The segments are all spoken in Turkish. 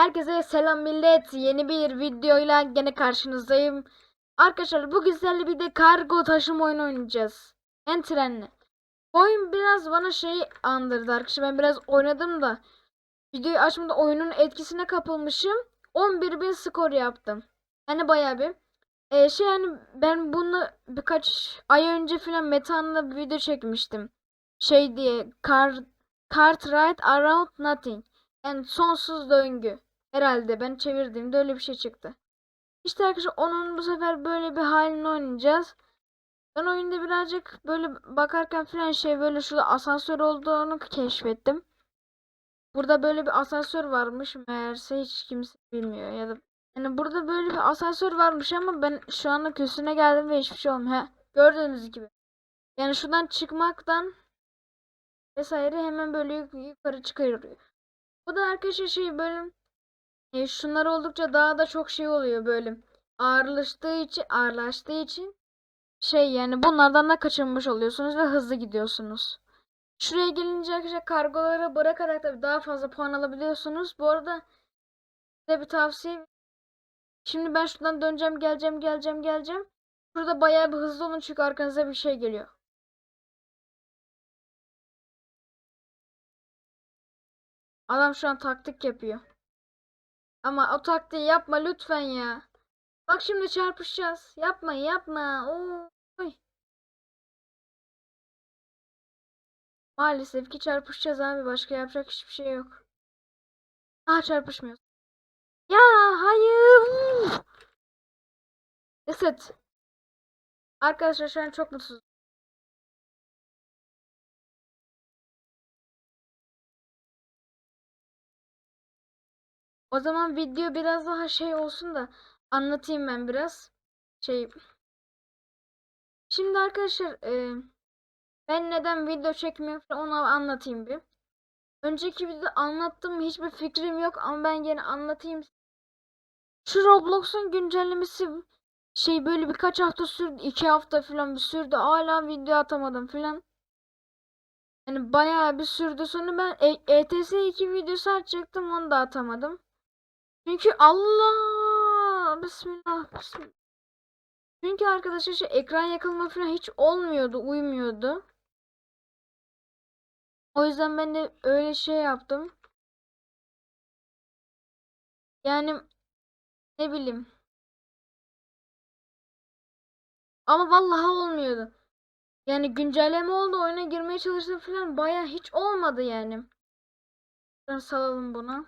Herkese selam millet. Yeni bir videoyla gene karşınızdayım. Arkadaşlar bu güzel bir de kargo taşıma oyunu oynayacağız. En trenli. Oyun biraz bana şey andırdı arkadaşlar. Ben biraz oynadım da. Videoyu açmadan oyunun etkisine kapılmışım. 11.000 skor yaptım. Yani bayağı bir. Ee, şey yani ben bunu birkaç ay önce falan Meta'nda bir video çekmiştim. Şey diye Car, Cart Ride Around Nothing. And sonsuz döngü. Herhalde ben çevirdiğimde öyle bir şey çıktı. İşte arkadaşlar onun bu sefer böyle bir halini oynayacağız. Ben oyunda birazcık böyle bakarken falan şey böyle şurada asansör olduğunu keşfettim. Burada böyle bir asansör varmış meğerse hiç kimse bilmiyor ya da yani burada böyle bir asansör varmış ama ben şu anda köşesine geldim ve hiçbir şey olmuyor. Gördüğünüz gibi. Yani şuradan çıkmaktan vesaire hemen böyle yuk- yukarı çıkarıyor. Bu da arkadaşlar şey böyle e, şunlar oldukça daha da çok şey oluyor böyle ağırlaştığı için ağırlaştığı için şey yani bunlardan da kaçınmış oluyorsunuz ve hızlı gidiyorsunuz. Şuraya gelince arkadaşlar kargoları bırakarak da daha fazla puan alabiliyorsunuz. Bu arada size bir tavsiye Şimdi ben şuradan döneceğim, geleceğim, geleceğim, geleceğim. Burada bayağı bir hızlı olun çünkü arkanıza bir şey geliyor. Adam şu an taktik yapıyor. Ama o taktiği yapma lütfen ya. Bak şimdi çarpışacağız. Yapma, yapma. Oy. Maalesef ki çarpışacağız abi. Başka yapacak hiçbir şey yok. Aa çarpışmıyoruz. Ya hayır. Reset. Arkadaşlar şu an çok mutsuz. O zaman video biraz daha şey olsun da anlatayım ben biraz. Şey. Şimdi arkadaşlar e, ben neden video çekmiyorum onu anlatayım bir. Önceki videoda anlattım hiçbir fikrim yok ama ben gene anlatayım. Şu Roblox'un güncellemesi şey böyle birkaç hafta sürdü. iki hafta falan bir sürdü. Hala video atamadım falan. Yani bayağı bir sürdü. Sonra ben e ETS 2 videosu açacaktım onu da atamadım. Çünkü Allah Bismillah Bismillah. Çünkü arkadaşlar şu ekran yakılma falan hiç olmuyordu, uymuyordu. O yüzden ben de öyle şey yaptım. Yani ne bileyim. Ama vallahi olmuyordu. Yani güncelleme oldu, oyuna girmeye çalıştım falan baya hiç olmadı yani. Ben salalım bunu.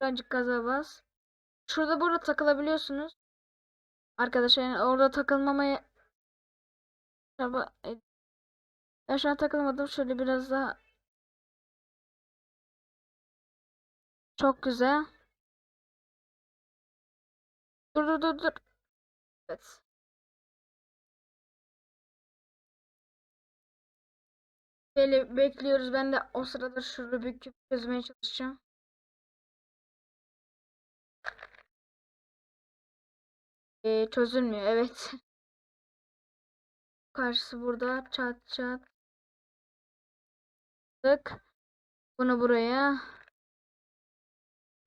Birazcık gaza bas. Şurada burada takılabiliyorsunuz. Arkadaşlar yani orada takılmamaya çaba Ben şu an takılmadım. Şöyle biraz daha çok güzel. Dur dur dur dur. Evet. Böyle bekliyoruz. Ben de o sırada şu Rubik küp çözmeye çalışacağım. Ee, çözülmüyor. Evet. Karşısı burada. Çat çat. Bunu buraya.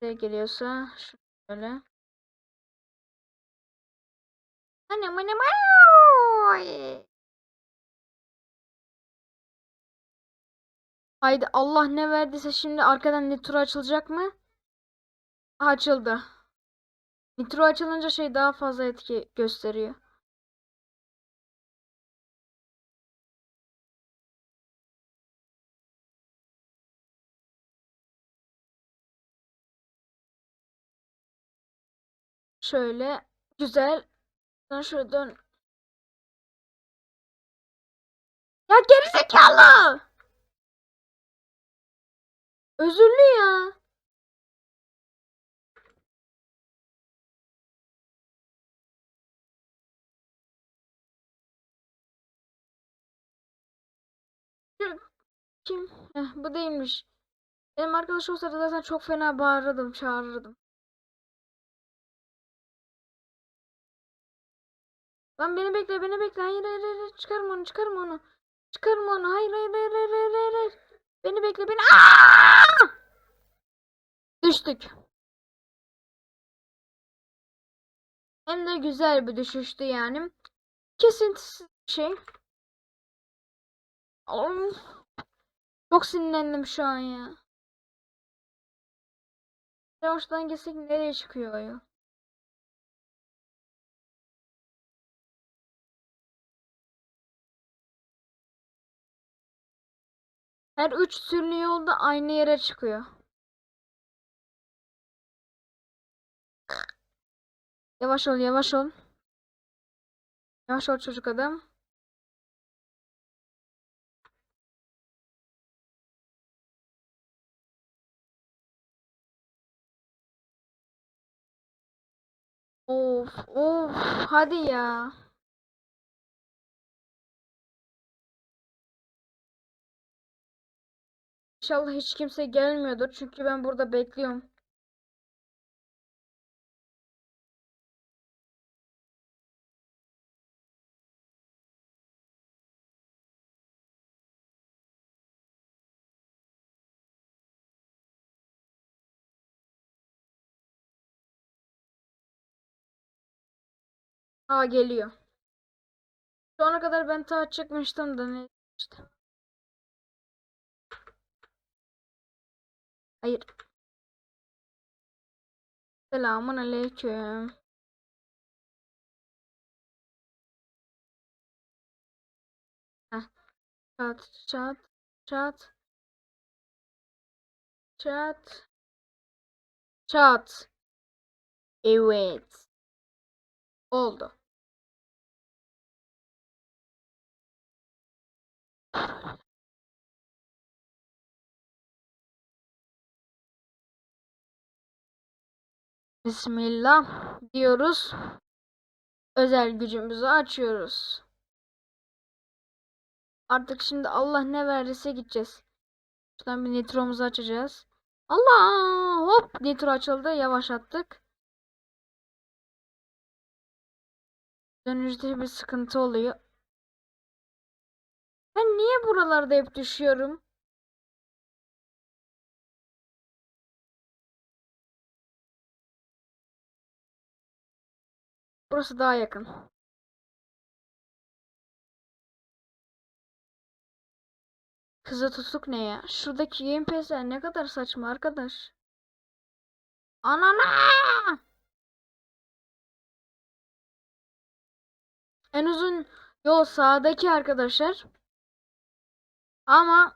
Buraya geliyorsa şöyle. Anam anam ay. Haydi Allah ne verdiyse şimdi arkadan nitro açılacak mı? Açıldı. Nitro açılınca şey daha fazla etki gösteriyor. Şöyle güzel. Sen şöyle dön. Ya gerizekalı! Özürlü ya. Kim? Heh, bu değilmiş. Benim arkadaş olsa da zaten çok fena bağırırdım, çağırırdım. Lan beni bekle, beni bekle. Hayır, hayır, hayır. Çıkarma onu, çıkarma onu. Çıkarma onu. Hayır, hayır, hayır, hayır, hayır, hayır, hayır. Beni bekle, beni. Aa! Düştük. Hem de güzel bir düşüştü yani. Kesintisiz bir şey. Of. Çok sinirlendim şu an ya. Yavaştan gitsek nereye çıkıyor ya? Her üç türlü yolda aynı yere çıkıyor. Yavaş ol, yavaş ol. Yavaş ol çocuk adam. Of, of, hadi ya. İnşallah hiç kimse gelmiyordur çünkü ben burada bekliyorum. Aa geliyor. Şu ana kadar ben ta çıkmıştım da ne işte. Hayır. Selamun aleyküm. Heh. Çat çat çat. Çat. Evet. Oldu. Bismillah diyoruz. Özel gücümüzü açıyoruz. Artık şimdi Allah ne verirse gideceğiz. Şuradan bir nitromuzu açacağız. Allah! Hop! Nitro açıldı. Yavaş attık. Dönüşte bir sıkıntı oluyor. Ben niye buralarda hep düşüyorum? Burası daha yakın. Kızı tutuk ne ya? Şuradaki gamepass'ler ne kadar saçma arkadaş. Anana! En uzun yol sağdaki arkadaşlar. Ama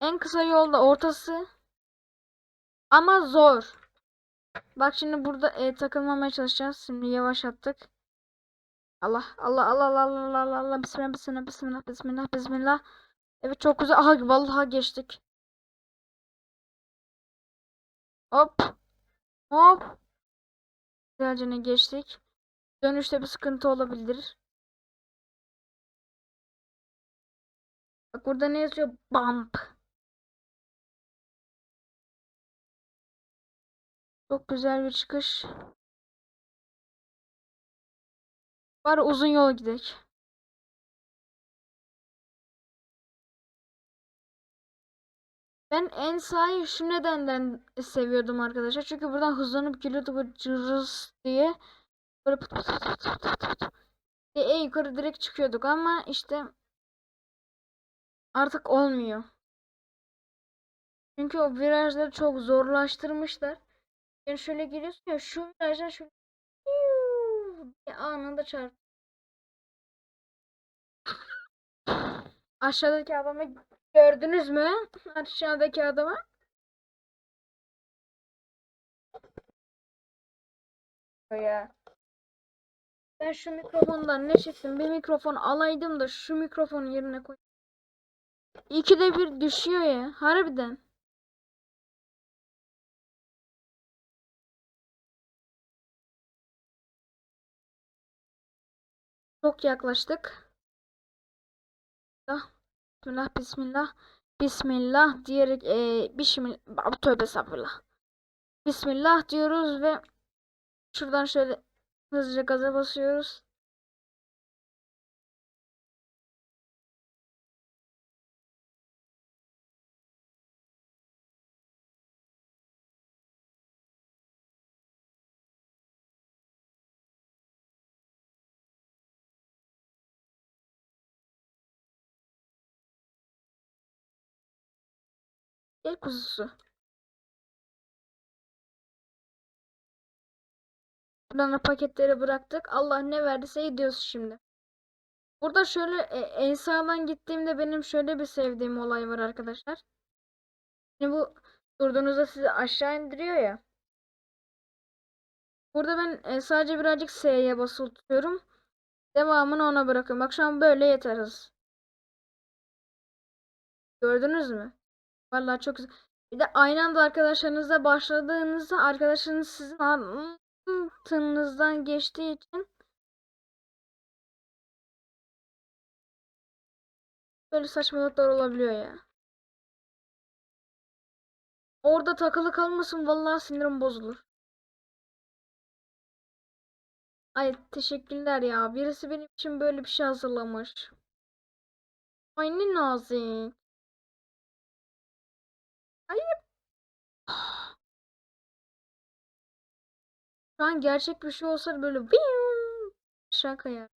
en kısa yolda ortası. Ama zor. Bak şimdi burada e, takılmamaya çalışacağız. Şimdi yavaş attık. Allah Allah Allah Allah Allah Allah Allah Bismillah Bismillah Bismillah Bismillah Bismillah. Evet çok güzel. Aha vallahi geçtik. Hop. Hop. Güzelce geçtik. Dönüşte bir sıkıntı olabilir. Bak burada ne yazıyor? Bump. Çok güzel bir çıkış. Var uzun yol gidelim. Ben en sahi şu seviyordum arkadaşlar. Çünkü buradan hızlanıp geliyordu böyle cırız diye. Böyle pıt pıt pıt pıt pıt pıt diye en yukarı direkt çıkıyorduk ama işte artık olmuyor. Çünkü o virajları çok zorlaştırmışlar. Yani şöyle giriyorsun ya şu virajdan şöyle diye anında çarp. Aşağıdaki adamı gördünüz mü? Aşağıdaki adamı. Ya. Ben şu mikrofondan ne çektim? Bir mikrofon alaydım da şu mikrofon yerine koy. İkide bir düşüyor ya. Harbiden. Çok yaklaştık. Bismillah, bismillah, bismillah diyerek e, bismillah, tövbe sabırla. Bismillah diyoruz ve şuradan şöyle hızlıca gaza basıyoruz. El kuzusu. Buradan da paketleri bıraktık. Allah ne verdiyse gidiyoruz şimdi. Burada şöyle e, en sağdan gittiğimde benim şöyle bir sevdiğim olay var arkadaşlar. Şimdi bu durduğunuzda sizi aşağı indiriyor ya. Burada ben e, sadece birazcık S'ye basılı tutuyorum. Devamını ona bırakıyorum. Bak şu an böyle yeteriz. Gördünüz mü? Vallahi çok güzel. Bir de aynı anda arkadaşlarınızla başladığınızda arkadaşınız sizin altınızdan geçtiği için böyle saçmalıklar olabiliyor ya. Orada takılı kalmasın vallahi sinirim bozulur. Ay teşekkürler ya. Birisi benim için böyle bir şey hazırlamış. Ay ne nazik. Hayır. Şu an gerçek bir şey olsa böyle biyum, şaka ya.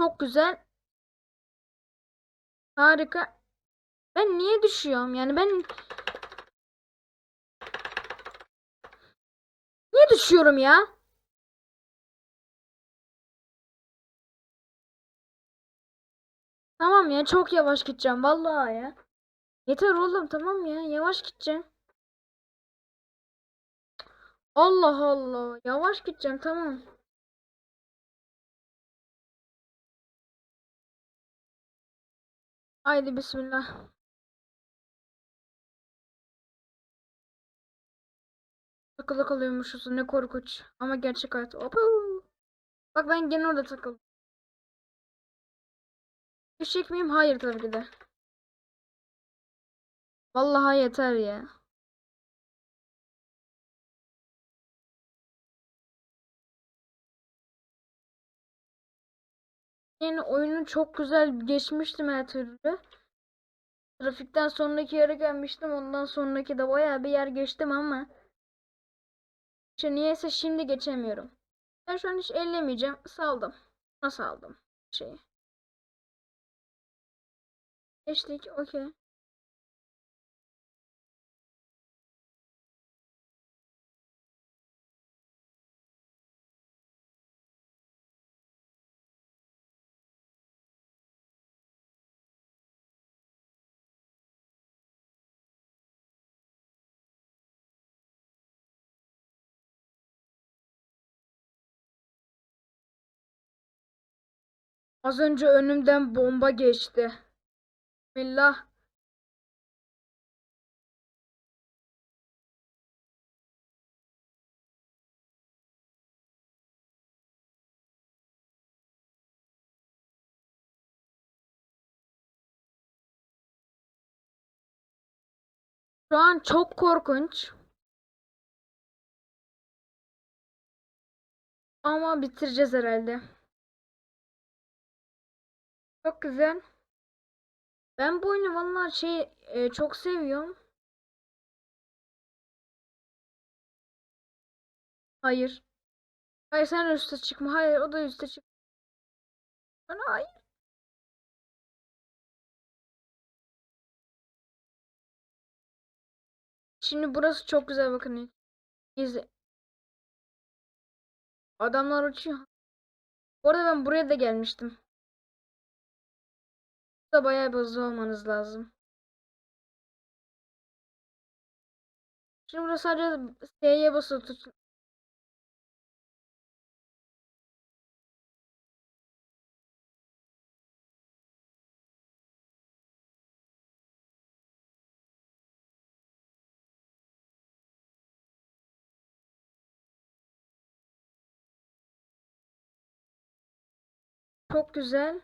Çok güzel. Harika. Ben niye düşüyorum? Yani ben niye düşüyorum ya? Tamam ya çok yavaş gideceğim vallahi ya. Yeter oğlum tamam ya yavaş gideceğim. Allah Allah yavaş gideceğim tamam. Haydi bismillah. Takılı kalıyormuşuz ne korkunç. Ama gerçek hayat. Hoppa. Bak ben gene orada takıldım. Düşecek miyim? Hayır tabii ki de. Vallahi yeter ya. Yani oyunu çok güzel geçmiştim her türlü. Trafikten sonraki yere gelmiştim. Ondan sonraki de bayağı bir yer geçtim ama işte niyeyse şimdi geçemiyorum. Ben şu an hiç ellemeyeceğim. Saldım. Nasıl aldım şeyi? Geçtik. Okey. Az önce önümden bomba geçti. Bismillah. Şu an çok korkunç. Ama bitireceğiz herhalde. Çok güzel. Ben bu oyunu vallahi şey e, çok seviyorum. Hayır. Hayır sen üste çıkma. Hayır o da üste çık. Hayır. Şimdi burası çok güzel bakın. İzle. Adamlar uçuyor. Bu arada ben buraya da gelmiştim. Da bayağı hızlı olmanız lazım. Şimdi burada sadece S'ye basılı tutun. Çok güzel.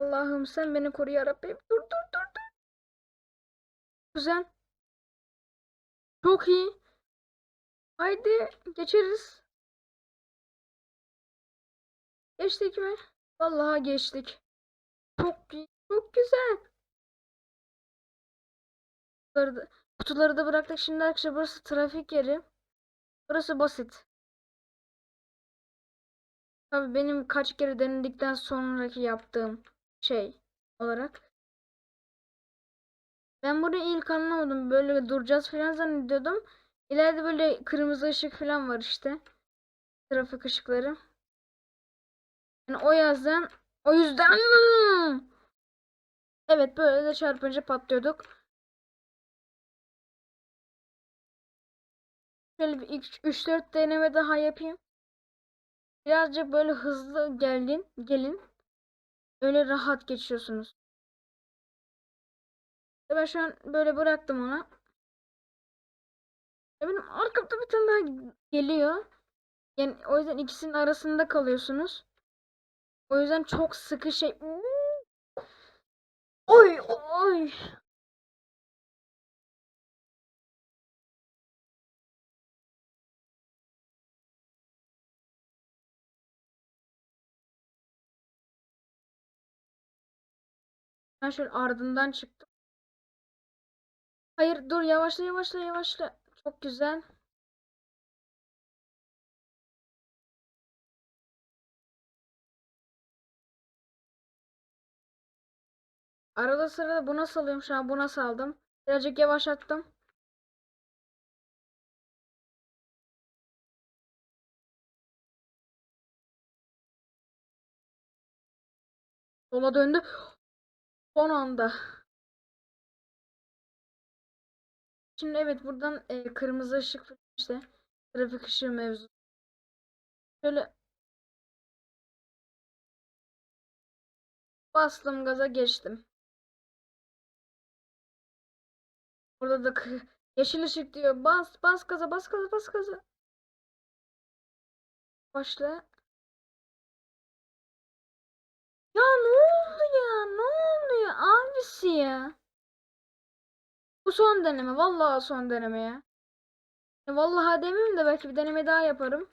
Allah'ım sen beni koru ya Rabbim. Dur dur dur dur. Güzel. Çok iyi. Haydi geçeriz. Geçtik mi? Vallahi geçtik. Çok iyi. Çok güzel. Kutuları da bıraktık. Şimdi arkadaşlar burası trafik yeri. Burası basit. Tabii benim kaç kere denedikten sonraki yaptığım şey olarak. Ben burayı ilk anlamadım. Böyle duracağız falan zannediyordum. İleride böyle kırmızı ışık falan var işte. Trafik ışıkları. Yani o yüzden o yüzden Evet böyle de çarpınca patlıyorduk. Şöyle bir 3-4 deneme daha yapayım. Birazcık böyle hızlı gelin, gelin. Öyle rahat geçiyorsunuz. Ben şu an böyle bıraktım ona. Ya Benim arkamda bir tane daha geliyor. Yani o yüzden ikisinin arasında kalıyorsunuz. O yüzden çok sıkı şey. Oy oy. Ben şöyle ardından çıktım. Hayır dur yavaşla yavaşla yavaşla. Çok güzel. Arada sırada buna salıyorum şu an buna saldım. Birazcık yavaşlattım. Sola döndü. Son anda. Şimdi evet buradan e, kırmızı ışık işte trafik ışığı mevzu. Şöyle bastım gaza geçtim. Burada da yeşil ışık diyor. Bas bas gaza bas gaza bas gaza. Başla. Ya ne? Ne oldu ya? Abisi ya. Bu son deneme. Vallahi son deneme ya. Ya Vallahi demeyeyim de belki bir deneme daha yaparım.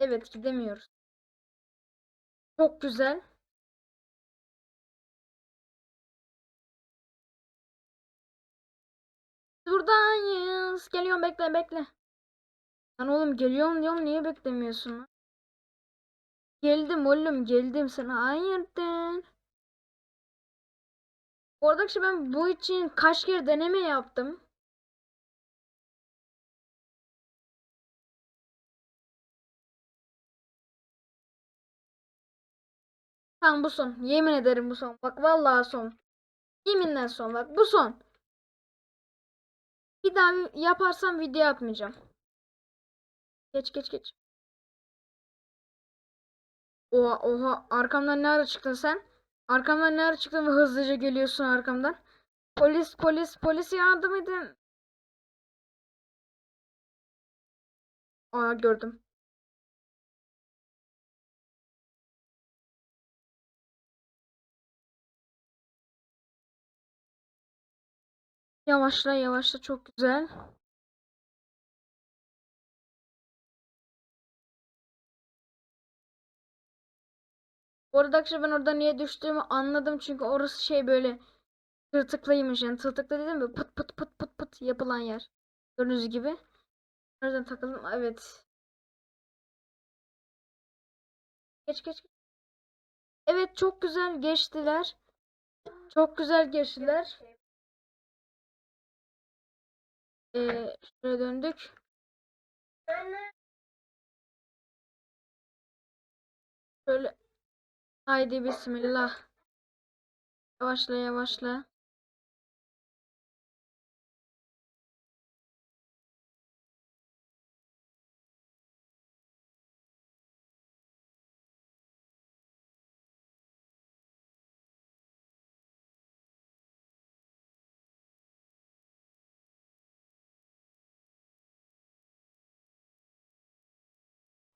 Evet gidemiyoruz. Çok güzel. Buradayız. Geliyorum bekle bekle. Lan oğlum geliyorum diyorum niye beklemiyorsun? Geldim oğlum geldim sana hayırdır? Bu arada işte ben bu için kaç kere deneme yaptım. Tamam bu son. Yemin ederim bu son. Bak vallahi son. Yeminle son. Bak bu son. Bir daha yaparsam video atmayacağım. Geç geç geç. Oha oha arkamdan ne ara çıktın sen? Arkamdan ne ara çıktın ve hızlıca geliyorsun arkamdan. Polis polis polis yardım edin. Aa gördüm. Yavaşla yavaşla çok güzel. Bu arada ben orada niye düştüğümü anladım çünkü orası şey böyle tırtıklıymış yani tırtıklı dedim mi pıt pıt pıt pıt pıt yapılan yer. Gördüğünüz gibi. Yüzden takıldım evet. Geç. geç. Evet çok güzel geçtiler. Çok güzel geçtiler. Ee, şuraya döndük. Şöyle. Haydi bismillah. Yavaşla yavaşla.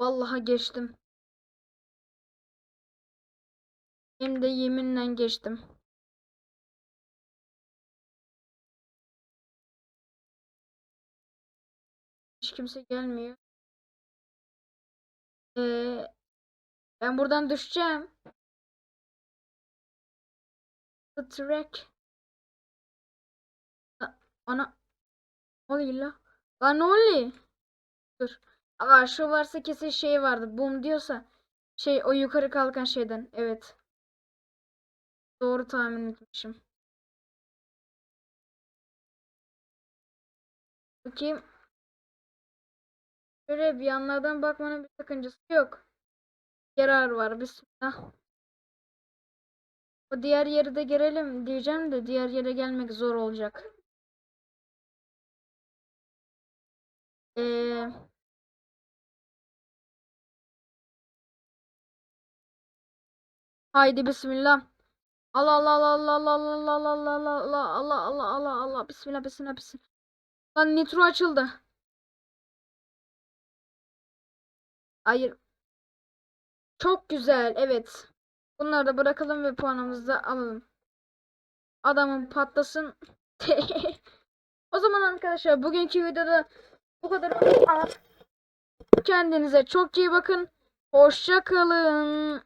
Vallahi geçtim. Hem de yeminle geçtim. Hiç kimse gelmiyor. Ee, ben buradan düşeceğim. the track. Ana. Ne oluyor la? Lan ne oluyor? Dur. Aa şu varsa kesin şey vardı. Boom diyorsa. Şey o yukarı kalkan şeyden. Evet. Doğru tahmin etmişim. Bakayım. Şöyle bir yanlardan bakmanın bir sakıncası yok. Yarar var. Bismillah. O diğer yeri de girelim diyeceğim de diğer yere gelmek zor olacak. Ee, haydi bismillah. Allah Allah Allah Allah Allah Allah Allah Allah Allah Allah Allah Allah Allah bismillah bismillah bismillah. Lan nitro açıldı. Hayır. Çok güzel. Evet. Bunları da bırakalım ve puanımızı da alalım. Adamın patlasın. O zaman arkadaşlar bugünkü videoda bu kadar. Kendinize çok iyi bakın. Hoşça kalın.